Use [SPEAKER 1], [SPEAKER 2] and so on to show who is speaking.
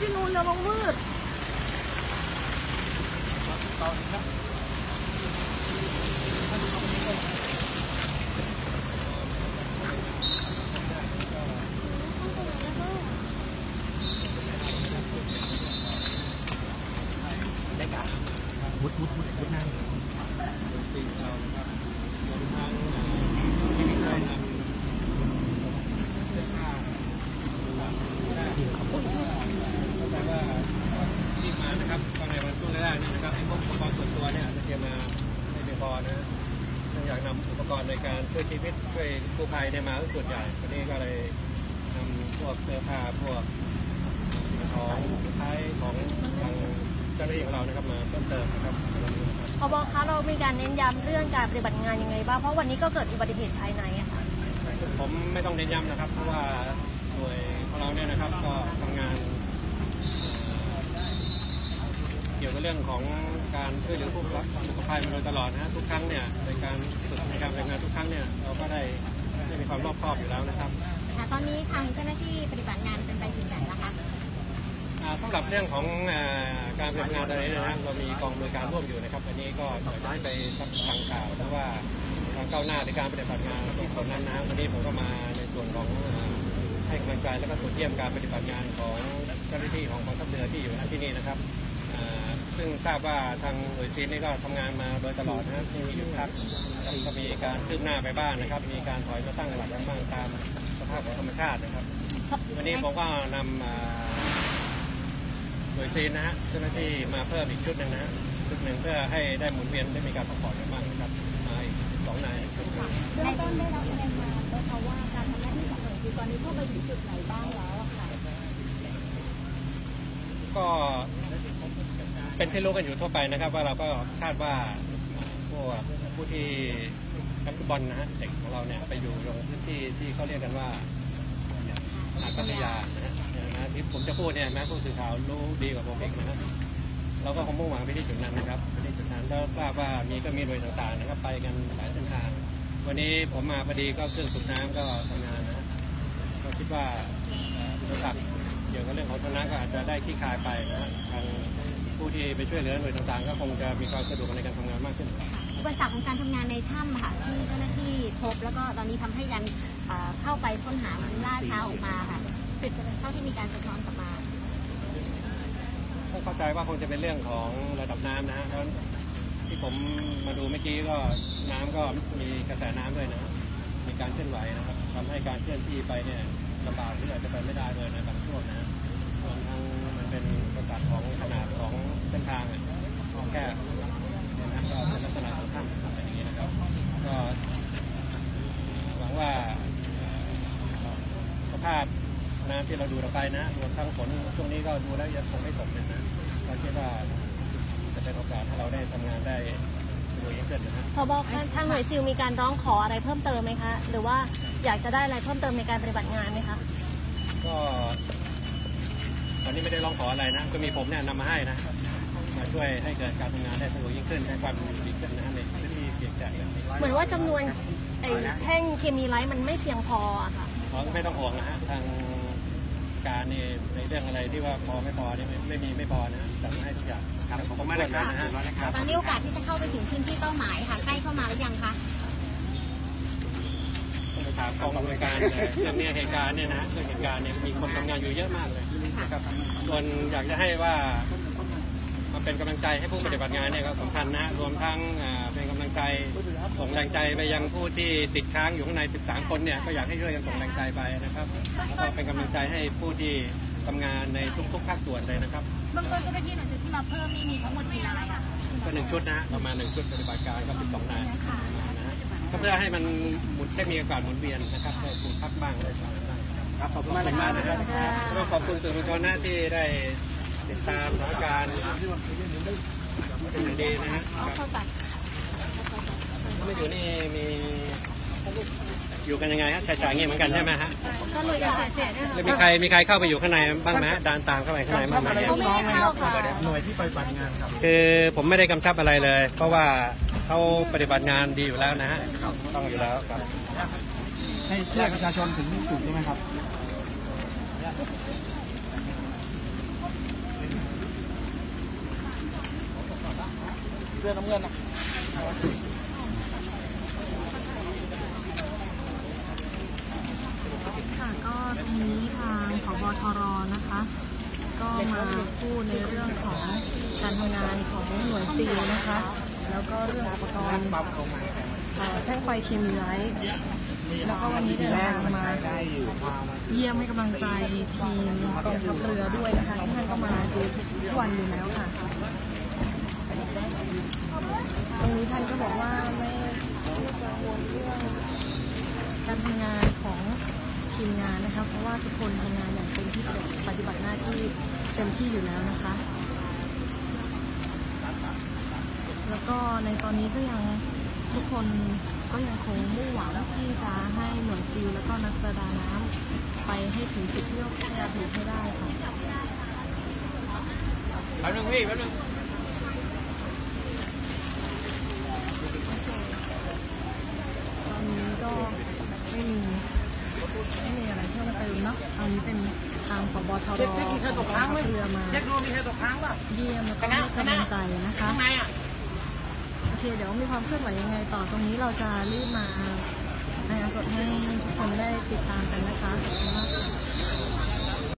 [SPEAKER 1] ที่นูนระวังมืด
[SPEAKER 2] วุดวุดวุดวุดนั่ง
[SPEAKER 3] สิ่งเราครับรวมทั้งที่มีการนำเสื้อผ้าได้แต่ว่ารีบมานะครับภายในวันช่วงแรกๆเนี่ยนะครับไอ้พวกอุปกรณ์ส่วนตัวเนี่ยอาจจะเตรียมมา ไม่เพียงพอนะเนื่องจากนำอุปกรณ์ในการช่วยชีวิตช่วยกู้ภัยเนี่ยมาส่วนใหญ่วันนี้ก็เลยนำพวกเสื้อผ้าพวกสิ่งของใช้ของทางเจ้าหน้าที่ของเรานะครับมาเพิ่มเติมนะครับ
[SPEAKER 1] พบคะเรามีการเน้นย้ำเรื่องการปฏิบัติงานยังไงบ้างเพราะวันนี้ก็เกิดอุบัติเหตุภายในอะค่ะ
[SPEAKER 3] ผมไม่ต้องเน้นย้ำนะครับ เพราะว่าหน่วยของเราเนี่ยนะครับก็ทำงานเอ่อ เกี่ยวกับเรื่องของการช่วยเหลือผู้รับผู้ประภัยมาโดยตลอดนะฮะทุกครั้งเนี่ยในการฝึกในการทำงานทุกครั้งเนี่ยเราก็ได้ได้มีความรอบคอบอยู่แล้วนะครับ
[SPEAKER 4] ค่ะตอนนี้ทางเจ้าหน้าที่ปฏิบัติงานเป็นไปถึงไหนแล้วคะ
[SPEAKER 3] อ่าสำหรับเรื่องของอ่าการปฏิบัติงานตอนนี้นะฮะเรามีกองบริการร่วมอยู่นะครับอันนี้ก็อยากจะให้ไปรับฟังข่าวเพราะว่าความก้าวหน้าในการปฏิบัติงานที่ส่วนนั้นนะฮะวันนี้ผมก็มาในส่วนของอ่าให้กำลังใจและก็ตรวจเยี่ยมการปฏิบัติงานของเจ้าหน้าที่ของกองทัพเรือที่อยู่ณที่นี่นะครับอ่า ซึ่งทราบว่าทางหน่วยซีนนี่ก็ทำงานมาโดยตลอดนะฮะที่มีหยุดพักแล้วก็มีการคืบหน้าไปบ้างนะครับ มีการถอยมาตั้งหลักกันบ้างตามสภาพของธรรมชาตินะครับ วันนี้ผมก็นำอ่าหน่วยซีนนะฮะเจ้าหน้าที่มาเพิ่มอีกชุดหนึ่งนะฮะชุดหนึ่งเพื่อให้ได้หมุนเวียนได้มีการพักผ่อนกันบ้างนะครับมาอีกสองนายชุดหนึ่ง
[SPEAKER 4] เบื้องต้นได้รับรายงานไหมคะว่าการทำหน้าที่ของหน่วยคือตอนนี้เข้าไปถึงจุดไหนบ้างแล้วอะค่ะ
[SPEAKER 3] ก็ เป็นที่รู้กันอยู่ทั่วไปนะครับ ว่าเราก็คาดว่าพวกผู้ที่นักฟุตบอลนะฮะเด็กของเราเนี่ยไปอยู่ตรงพื้นที่ที่เขาเรียกกันว่าหาดพัทยานะฮะเนี่ยนะที่ผมจะพูดเนี่ยแม้ผู้สื่อข่าวรู้ดีกว่าผมเองนะครับเราก็คงมุ่งหวังไปที่จุดนั้นนะครับไปที่จุดนั้นแล้วทราบว่ามีก็มีหน่วยต่างๆนะครับ ไปกันหลายเส้นทาง วันนี้ผมมาพอดีก็เครื่องสูบน้ำก็ทำงานนะก็คิดว่าอุปสรรคเกี่ยวกับเรื่องของทน้ำก็อาจจะได้คลี่คายไปนะทาง ผู้ที่ไปช่วยเหลือหน่วยต่างๆ ก็คงจะมีความสะดวกในการทำงานมากขึ้น
[SPEAKER 4] อุปสรรคของการทำงานในถ้ำอะค่ะที่เจ้าหน้าที่พบแล้วก็ตอนนี้ทำให้ยันเอ่อเข้าไปค้นหามันล่าช้าออกมาค่ะเป็นเท่าที่มีการสะท้อนกลับมา
[SPEAKER 3] ต้องเข้าใจว่าคงจะเป็นเรื่องของระดับน้ำนะฮะแล้วที่ผมมาดูเมื่อกี้ก็น้ำก็มีกระแสน้ำด้วยนะฮะมีการเคลื่อนไหวนะครับทำให้การเคลื่อนที่ไปเนี่ยลำบากหรืออาจจะไปไม่ได้เลยในบางช่วงนะฮะรวมทั้งมันเป็นประกาศของขนาดของเส้นทางอะของแก้วเนี่ยนะก็เป็นลักษณะของถ้ำเป็นอย่างนี้นะครับ ก็หวังว่าเอ่อสภาพน้ำที่เราดูเราไป นะรวมทั้งฝนช่วงนี้ก็ดูแล้วยังคงไม่ตกเลยนะก็คิดว่าจะเป็นโอกาสให้เราได้ทำงานได้สะดวกยิ่งขึ้นนะฮะ
[SPEAKER 1] พบคะทางหน่วยซิลมีการร้องขออะไรเพิ่มเติมไหมคะ หรือว่าอยากจะได้อะไรเพิ่มเติมในการปฏิบัติงานไหมคะ
[SPEAKER 3] ก็ตอนนี้ไม่ได้ร้องขออะไรนะ ก็มีผมเนี่ยนำมาให้นะ มาช่วยให้เกิดการทำงานได้สะดวกยิ่งขึ้นให้ความดีขึ้นนะฮะในพื้นที่เปียกแฉะแบบนี้
[SPEAKER 1] เหมือนว่าจำนวนไอ้แท่งเคมีไลท์มันไม่เพียงพออะค่ะ
[SPEAKER 3] เราก็ไม่ต้องห่วงนะฮะทาง การนี่ในเรื่องอะไรที่ว่าพอไม่พอนี่ไม่ไม่มีไม่พอนะจัดมาให้ทุกอย่างครับขอบคุณมากนะครับนะฮะครับ
[SPEAKER 4] ตอนนี้โอกาสที่จะเข้าไปถึงพื้นที่เป้าหมายค่ะใกล้เข้ามาหรือยังคะ
[SPEAKER 3] ต้องไปถามกองกำลังการเลยเรื่องเนี้ยเหตุการณ์เนี่ยนะฮะเรื่องเหตุการณ์เนี่ยมีคนทำงานอยู่เยอะมากเลยนะครับส่วนอยากจะให้ว่า มาเป็นกำลังใจให้ผู้ปฏิบัติงานเนี่ยก็สำคัญนะรวมทั้งอ่าเป็นกำลังใจส่งแรงใจไปยังผู้ที่ติดค้างอยู่ข้างใน 13 คนเนี่ยก็อยากให้ช่วยกันส่งแรงใจไปนะครับแล้วก็เป็นกำลังใจให้ผู้ที่ทำงานในทุกๆภาคส่วนเลยนะครับ
[SPEAKER 4] เบื้องต้นเจ้าหน้าที่หน่วยซิลที่มาเพิ่มนี่มีทั้งหมดกี่นายอะ
[SPEAKER 3] ก็หนึ่งชุดนะฮะประมาณหนึ่งชุดปฏิบัติการก็12นายนะฮะก็เพื่อให้มันหมุนแค่มีอากาศหมุนเวียนนะครับให้คุณพักบ้างอะไรบ้างครับขอบคุณมากนะครับแล้วก็ขอบคุณสื่อมวลชนนะที่ได้ ติดตามสถานการณ์เป็นอย่างดีนะฮะครับไม่อยู่นี่มีอยู่กันยังไงฮะชายชายๆอย่างงี้เหมือนกันใช่ไหมฮะ
[SPEAKER 1] ก็เลยอยากเสียเนี่ย
[SPEAKER 3] แล้วมีใครมีใครเข้าไปอยู่ข้างในบ้างไหมฮะดานตามเข้าไปข้างในบ้างไหม
[SPEAKER 1] เขาไม่ได้เข้าค่ะ
[SPEAKER 2] หน่วยที่ไปปฏิบัติงานครับ
[SPEAKER 3] คือผมไม่ได้กำชับอะไรเลย เพราะว่าเขาปฏิบัติงานดีอยู่แล้วนะฮะต้องอยู่แล้วครับ
[SPEAKER 2] ให้ช่วยประชาชนถึงที่สุดใช่ไหมครับ เสื้อน้ำเงินนะ
[SPEAKER 1] ค่ะก็ตรงนี้ทางผบทรนะคะ ก็มาพูดในเรื่องของการทำงานของหน่วยซิลนะคะ แล้วก็เรื่องอุปกรณ์แท่งไฟเคมีไลท์แล้วก็วันนี้เดินทางมาเยี่ยมให้กำลังใจทีมกองทัพเรือด้วยนะคะที่ท่านก็มาดูทุกวันอยู่แล้วค่ะ ตรงนี้ท่านก็บอกว่าไม่ไม่กังวลเรื่องการทำงานของทีมงานนะคะ เพราะว่าทุกคนทำงานอย่างเต็มที่ปฏิบัติหน้าที่เต็มที่อยู่แล้วนะคะ แล้วก็ในตอนนี้ก็ยังทุกคนก็ยังคงมุ่งหวังที่จะให้หน่วยซิลแล้วก็นักประดาน้ำไปให้ถึงจุดที่เราอยากถึงให้ได้ค่ะ
[SPEAKER 3] แป๊บนึงพี่แป๊บนึง
[SPEAKER 1] ตอนนี้ก็ไม่มี ไม่มีอะไรเพิ่มเติมเนาะตอนนี้เป็นทางผบทรของกองทัพเรือมา
[SPEAKER 2] เช็คดูมีใครตกค้างป่ะ
[SPEAKER 1] เยี่ยมแล้วก็ให้กำลังใจนะคะ
[SPEAKER 2] ข้างในอะ
[SPEAKER 1] โอเคเดี๋ยวมีความเคลื่อนไหวยังไงต่อตรงนี้เราจะรีบมาในสดให้ทุกคนได้ติดตามกันนะคะขอบคุณมากค่ะ